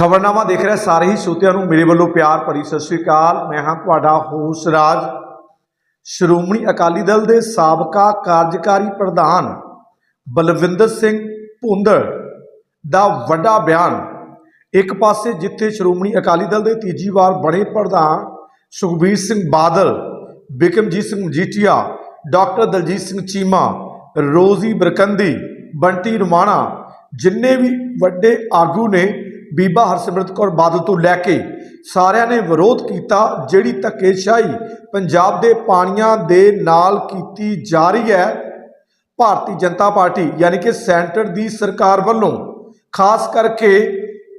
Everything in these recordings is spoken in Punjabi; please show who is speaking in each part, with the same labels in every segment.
Speaker 1: ਖਬਰਨਾਮਾ ਦੇਖ ਰਿਹਾ, ਸਾਰੇ ਹੀ ਸਰੋਤਿਆਂ ਨੂੰ ਮੇਰੇ ਵੱਲੋਂ ਪਿਆਰ ਭਰੀ ਸਤਿ ਸ੍ਰੀ ਅਕਾਲ। ਮੈਂ ਹਾਂ ਤੁਹਾਡਾ ਹੋਸ ਰਾਜ। ਸ਼੍ਰੋਮਣੀ ਅਕਾਲੀ ਦਲ ਦੇ ਸਾਬਕਾ ਕਾਰਜਕਾਰੀ ਪ੍ਰਧਾਨ ਬਲਵਿੰਦਰ ਸਿੰਘ ਭੁੰਦੜ ਦਾ ਵੱਡਾ ਬਿਆਨ। ਇੱਕ ਪਾਸੇ ਜਿੱਥੇ ਸ਼੍ਰੋਮਣੀ ਅਕਾਲੀ ਦਲ ਦੇ ਤੀਜੀ ਵਾਰ ਬਣੇ ਪ੍ਰਧਾਨ ਸੁਖਬੀਰ ਸਿੰਘ ਬਾਦਲ ਬਿਕਮਜੀਤ ਸਿੰਘ ਮਜੀਠੀਆ, ਡਾਕਟਰ ਦਲਜੀਤ ਸਿੰਘ ਚੀਮਾ, ਰੋਜ਼ੀ ਬਰਕੰਦੀ, ਬੰਟੀ ਰਮਾਣਾ, ਜਿੰਨੇ ਵੀ ਵੱਡੇ ਆਗੂ ਨੇ ਬੀਬਾ ਹਰਸਿਮਰਤ ਕੌਰ ਬਾਦਲ ਤੋਂ ਲੈ ਕੇ ਸਾਰਿਆਂ ਨੇ ਵਿਰੋਧ ਕੀਤਾ, ਜਿਹੜੀ ਧੱਕੇਸ਼ਾਹੀ ਪੰਜਾਬ ਦੇ ਪਾਣੀਆਂ ਦੇ ਨਾਲ ਕੀਤੀ ਜਾ ਰਹੀ ਹੈ, ਭਾਰਤੀ ਜਨਤਾ ਪਾਰਟੀ ਯਾਨੀ ਕਿ ਸੈਂਟਰ ਦੀ ਸਰਕਾਰ ਵੱਲੋਂ ਖਾਸ ਕਰਕੇ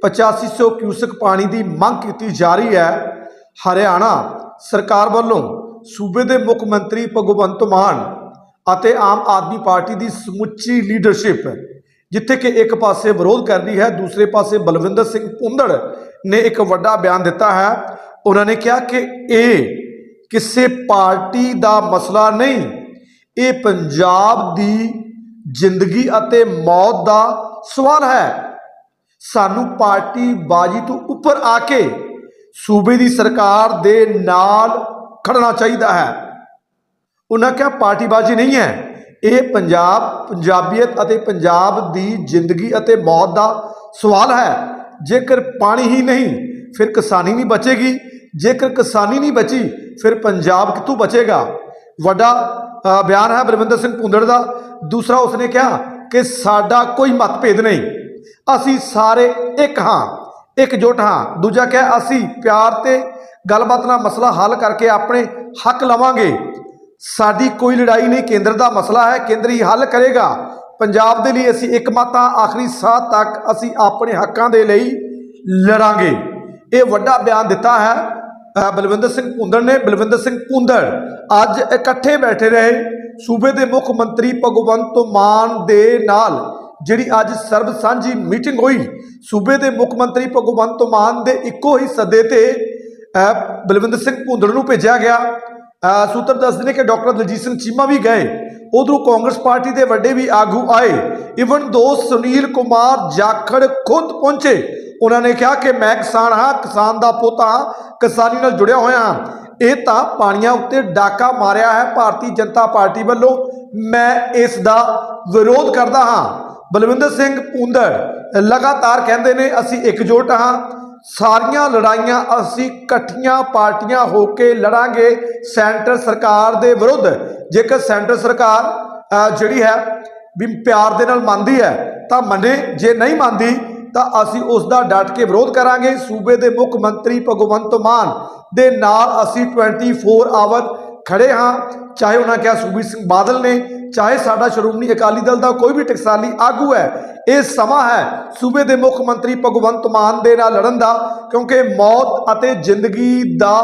Speaker 1: 8500 ਕਿਊਸਕ ਪਾਣੀ ਦੀ ਮੰਗ ਕੀਤੀ ਜਾ ਰਹੀ ਹੈ, ਹਰਿਆਣਾ ਸਰਕਾਰ ਵੱਲੋਂ ਸੂਬੇ ਦੇ ਮੁੱਖ ਮੰਤਰੀ ਭਗਵੰਤ ਮਾਨ ਅਤੇ ਆਮ ਆਦਮੀ ਪਾਰਟੀ ਦੀ ਸਮੁੱਚੀ ਲੀਡਰਸ਼ਿਪ ਜਿੱਥੇ ਕਿ ਇੱਕ ਪਾਸੇ ਵਿਰੋਧ ਕਰ ਰਹੀ ਹੈ, ਦੂਸਰੇ ਪਾਸੇ ਬਲਵਿੰਦਰ ਸਿੰਘ ਭੁੰਦੜ ਨੇ ਇੱਕ ਵੱਡਾ ਬਿਆਨ ਦਿੱਤਾ ਹੈ। ਉਹਨਾਂ ਨੇ ਕਿਹਾ ਕਿ ਇਹ ਕਿਸੇ ਪਾਰਟੀ ਦਾ ਮਸਲਾ ਨਹੀਂ, ਇਹ ਪੰਜਾਬ ਦੀ ਜ਼ਿੰਦਗੀ ਅਤੇ ਮੌਤ ਦਾ ਸਵਾਲ ਹੈ। ਸਾਨੂੰ ਪਾਰਟੀ ਬਾਜੀ ਤੋਂ ਉੱਪਰ ਆ ਕੇ ਸੂਬੇ ਦੀ ਸਰਕਾਰ ਦੇ ਨਾਲ ਖੜਨਾ ਚਾਹੀਦਾ ਹੈ। ਉਹਨਾਂ ਕਿਹਾ ਪਾਰਟੀਬਾਜ਼ੀ ਨਹੀਂ ਹੈ। ਇਹ ਪੰਜਾਬ, ਪੰਜਾਬੀਅਤ ਅਤੇ ਪੰਜਾਬ ਦੀ ਜ਼ਿੰਦਗੀ ਅਤੇ ਮੌਤ ਦਾ ਸਵਾਲ ਹੈ। ਜੇਕਰ ਪਾਣੀ ਹੀ ਨਹੀਂ, ਫਿਰ ਕਿਸਾਨੀ ਨਹੀਂ ਬਚੇਗੀ। ਜੇਕਰ ਕਿਸਾਨੀ ਨਹੀਂ ਬਚੀ, ਫਿਰ ਪੰਜਾਬ ਕਿੱਥੋਂ ਬਚੇਗਾ? ਵੱਡਾ ਬਿਆਨ ਹੈ ਬਲਵਿੰਦਰ ਸਿੰਘ ਭੁੰਦੜ ਦਾ। ਦੂਸਰਾ ਉਸਨੇ ਕਿਹਾ ਕਿ ਸਾਡਾ ਕੋਈ ਮਤਭੇਦ ਨਹੀਂ। ਅਸੀਂ ਸਾਰੇ ਇੱਕ ਹਾਂ, ਇਕਜੁੱਟ ਹਾਂ। ਦੂਜਾ ਕਿਹਾ, ਅਸੀਂ ਪਿਆਰ ਤੇ ਗੱਲਬਾਤ ਨਾਲ ਮਸਲਾ ਹੱਲ ਕਰਕੇ ਆਪਣੇ ਹੱਕ ਲਵਾਂਗੇ। ਸਾਡੀ ਕੋਈ ਲੜਾਈ ਨਹੀਂ, ਕੇਂਦਰ ਦਾ ਮਸਲਾ ਹੈ, ਕੇਂਦਰ ਹੀ ਹੱਲ ਕਰੇਗਾ। ਪੰਜਾਬ ਦੇ ਲਈ ਅਸੀਂ ਇੱਕਮਤ ਹਾਂ ਆਖਰੀ ਸਾਹ ਤੱਕ ਅਸੀਂ ਆਪਣੇ ਹੱਕਾਂ ਦੇ ਲਈ ਲੜਾਂਗੇ। ਇਹ ਵੱਡਾ ਬਿਆਨ ਦਿੱਤਾ ਹੈ ਬਲਵਿੰਦਰ ਸਿੰਘ ਭੁੰਦੜ ਨੇ। ਬਲਵਿੰਦਰ ਸਿੰਘ ਭੁੰਦੜ ਅੱਜ ਇਕੱਠੇ ਬੈਠੇ ਰਹੇ। ਸੂਬੇ ਦੇ ਮੁੱਖ ਮੰਤਰੀ ਭਗਵੰਤ ਮਾਨ ਦੇ ਨਾਲ ਜਿਹੜੀ ਅੱਜ ਸਰਬ ਸਾਂਝੀ ਮੀਟਿੰਗ ਹੋਈ, ਸੂਬੇ ਦੇ ਮੁੱਖ ਮੰਤਰੀ ਭਗਵੰਤ ਮਾਨ ਦੇ ਇੱਕੋ ਹੀ ਸੱਦੇ ਤੇ ਬਲਵਿੰਦਰ ਸਿੰਘ ਭੁੰਦੜ ਨੂੰ ਭੇਜਿਆ ਗਿਆ। ਸੂਤਰ ਦੱਸਦੇ ਨੇ ਕਿ ਡਾਕਟਰ ਦਲਜੀਤ ਸਿੰਘ ਚੀਮਾ ਵੀ ਗਏ। ਉਧਰੋਂ ਕਾਂਗਰਸ ਪਾਰਟੀ ਦੇ ਵੱਡੇ ਵੀ ਆਗੂ ਆਏ। ਇਵਨ ਦੋ ਸੁਨੀਲ ਕੁਮਾਰ ਜਾਖੜ ਖੁਦ ਪਹੁੰਚੇ। ਉਹਨਾਂ ਨੇ ਕਿਹਾ ਕਿ ਮੈਂ ਕਿਸਾਨ ਹਾਂ, ਕਿਸਾਨ ਦਾ ਪੁੱਤ ਹਾਂ, ਕਿਸਾਨੀ ਨਾਲ ਜੁੜਿਆ ਹੋਇਆ ਹਾਂ। ਇਹ ਤਾਂ ਪਾਣੀਆਂ ਉੱਤੇ ਡਾਕਾ ਮਾਰਿਆ ਹੈ ਭਾਰਤੀ ਜਨਤਾ ਪਾਰਟੀ ਵੱਲੋਂ। ਮੈਂ ਇਸ ਦਾ ਵਿਰੋਧ ਕਰਦਾ ਹਾਂ। ਬਲਵਿੰਦਰ ਸਿੰਘ ਪੁੰਦੜ ਲਗਾਤਾਰ ਕਹਿੰਦੇ ਨੇ, ਅਸੀਂ ਇਕਜੁੱਟ ਹਾਂ। ਸਾਰੀਆਂ ਲੜਾਈਆਂ ਅਸੀਂ ਇਕੱਠੀਆਂ ਪਾਰਟੀਆਂ ਹੋ ਕੇ ਲੜਾਂਗੇ ਸੈਂਟਰ ਸਰਕਾਰ ਦੇ ਵਿਰੁੱਧ। ਜੇਕਰ ਸੈਂਟਰ ਸਰਕਾਰ ਜਿਹੜੀ ਹੈ, ਵੀ ਪਿਆਰ ਦੇ ਨਾਲ ਮੰਨਦੀ ਹੈ, ਤਾਂ ਮੰਨੇ। ਜੇ ਨਹੀਂ ਮੰਨਦੀ, ਤਾਂ ਅਸੀਂ ਉਸ ਦਾ ਡਟ ਕੇ ਵਿਰੋਧ ਕਰਾਂਗੇ। ਸੂਬੇ ਦੇ ਮੁੱਖ ਮੰਤਰੀ ਭਗਵੰਤ ਮਾਨ ਦੇ ਨਾਲ ਅਸੀਂ 24 ਆਵਰ ਖੜੇ ਹਾਂ। ਚਾਹੇ ਉਹਨਾਂ ਕਿਹਾ ਸੁਖਬੀਰ ਸਿੰਘ ਬਾਦਲ ਨੇ ਚਾਹੇ ਸਾਡਾ ਸ਼੍ਰੋਮਣੀ ਅਕਾਲੀ ਦਲ ਦਾ ਕੋਈ ਵੀ ਟਕਸਾਲੀ ਆਗੂ ਹੈ, ਇਹ ਸਮਾਂ ਹੈ ਸੂਬੇ ਦੇ ਮੁੱਖ ਮੰਤਰੀ ਭਗਵੰਤ ਮਾਨ ਦੇ ਨਾਲ ਲੜਨ ਦਾ, ਕਿਉਂਕਿ ਮੌਤ ਅਤੇ ਜ਼ਿੰਦਗੀ ਦਾ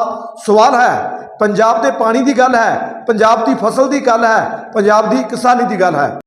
Speaker 1: ਸਵਾਲ ਹੈ। ਪੰਜਾਬ ਦੇ ਪਾਣੀ ਦੀ ਗੱਲ ਹੈ, ਪੰਜਾਬ ਦੀ ਫਸਲ ਦੀ ਗੱਲ ਹੈ, ਪੰਜਾਬ ਦੀ ਕਿਸਾਨੀ ਦੀ ਗੱਲ ਹੈ।